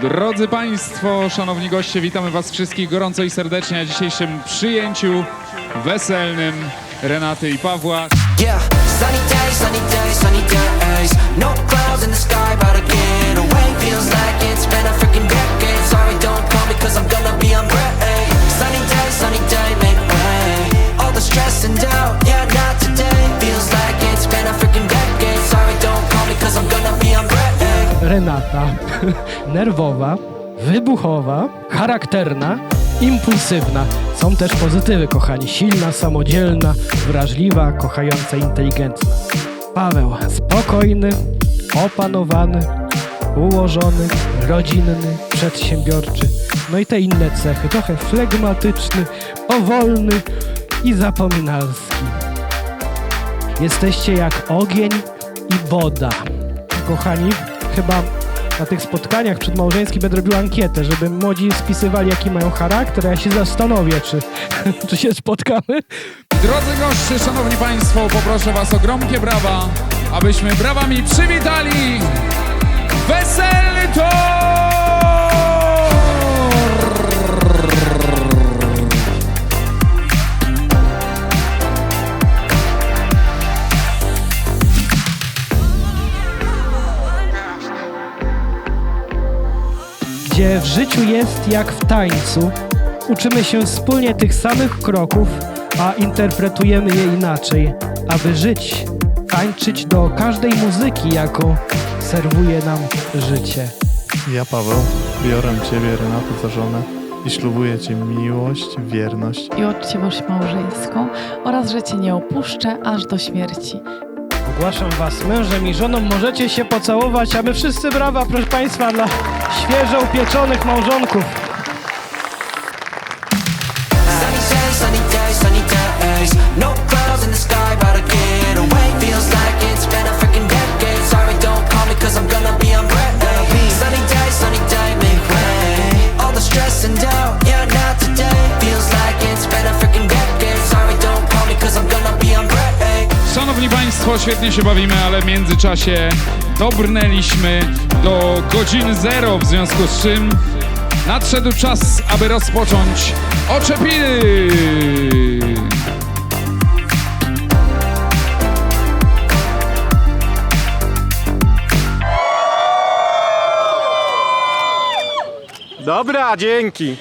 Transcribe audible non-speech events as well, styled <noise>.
Drodzy Państwo, szanowni goście, witamy Was wszystkich gorąco i serdecznie na dzisiejszym przyjęciu weselnym Renaty i Pawła. Yeah, sunny sunny sunny. No clouds in the sky, but I Renata, <laughs> nerwowa, wybuchowa, charakterna, impulsywna. Są też pozytywy, kochani. Silna, samodzielna, wrażliwa, kochająca, inteligentna. Paweł, spokojny, opanowany, ułożony, rodzinny, przedsiębiorczy. No i te inne cechy. Trochę flegmatyczny, powolny i zapominalski. Jesteście jak ogień i woda. Kochani, chyba na tych spotkaniach przedmałżeńskich będę robił ankietę, żeby młodzi spisywali, jaki mają charakter, ja się zastanowię, czy, <laughs> czy się spotkamy. Drodzy goście, szanowni Państwo, poproszę Was o gromkie brawa, abyśmy brawami przywitali Weselny Gdzie w życiu jest jak w tańcu, uczymy się wspólnie tych samych kroków, a interpretujemy je inaczej, aby żyć, tańczyć do każdej muzyki, jaką serwuje nam życie. Ja, Paweł, biorę Ciebie, Renatę, za żonę i ślubuję Ci miłość, wierność i uczciwość małżeńską oraz, że Cię nie opuszczę aż do śmierci. Ogłaszam was mężem i żoną, możecie się pocałować, a my wszyscy brawa, proszę państwa, dla świeżo upieczonych małżonków. Państwo, świetnie się bawimy, ale w międzyczasie dobrnęliśmy do godziny zero, w związku z czym nadszedł czas, aby rozpocząć oczepiny! Dobra, dzięki.